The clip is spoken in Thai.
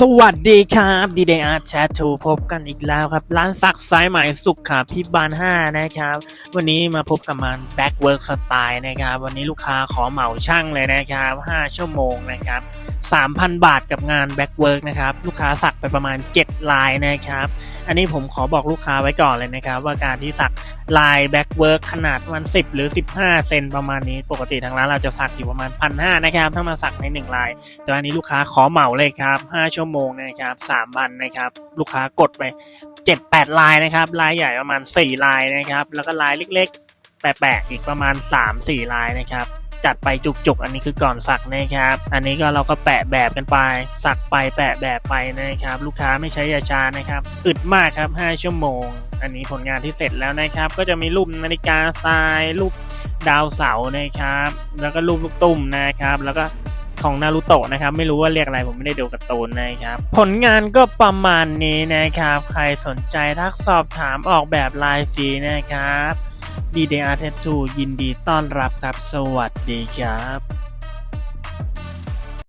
สวัสดีครับดีเดย์อาร์แชททูพบกันอีกแล้วครับ ร้านซักสายไหมสุขขาพิบาล 5 นะครับ วันนี้มาพบกับมันแบ็กเวิร์กสไตล์นะครับ วันนี้ลูกค้าขอเหมาช่างเลยนะครับ 5 ชั่วโมงนะครับ 3,000 บาทกับงานแบ็กเวิร์กนะครับ ลูกค้าสักไปประมาณ 7 ลายนะครับ อันนี้ผมขอบอกลูกค้าไว้ก่อนเลยนะครับ ว่าการที่สักลายแบ็กเวิร์กขนาดประมัน 10 หรือ 15 เซนประมาณนี้ปกติทางร้านเราจะสักอยู่ประมาณ 1,500นะครับถ้ามาสักใน 1 ลาย แต่อันนี้ลูกค้าขอเหมาเลยครับ 5 ชั่วโมงนะครับ3วันนะครับ ลูกค้ากดไป 7-8 ลายนะครับ ลายใหญ่ประมาณ 4 ลายนะครับ แล้วก็ลายเล็กๆแปะๆอีกประมาณ 3-4 ลายนะครับ จัดไปจุกๆ อันนี้คือก่อนสักนะครับ อันนี้ก็เราก็แปะแบบกันไป สักไปแปะแบบไปนะครับ ลูกค้าไม่ใช้ยาชานะครับ อึดมากครับ 5 ชั่วโมง อันนี้ผลงานที่เสร็จแล้วนะครับ ก็จะมีรูปนาฬิกาทราย รูปดาวเสาร์นะครับ แล้วก็รูปลูกตุ้มนะครับ แล้วก็ของนารูโตะนะครับ ไม่รู้ว่าเรียกอะไรผมไม่ได้ดูการ์ตูนนะครับ ผลงานก็ประมาณนี้นะครับ ใครสนใจทักสอบถามออกแบบลายฟรีนะครับ DDR Tattoo ยินดีต้อนรับครับ สวัสดีครับ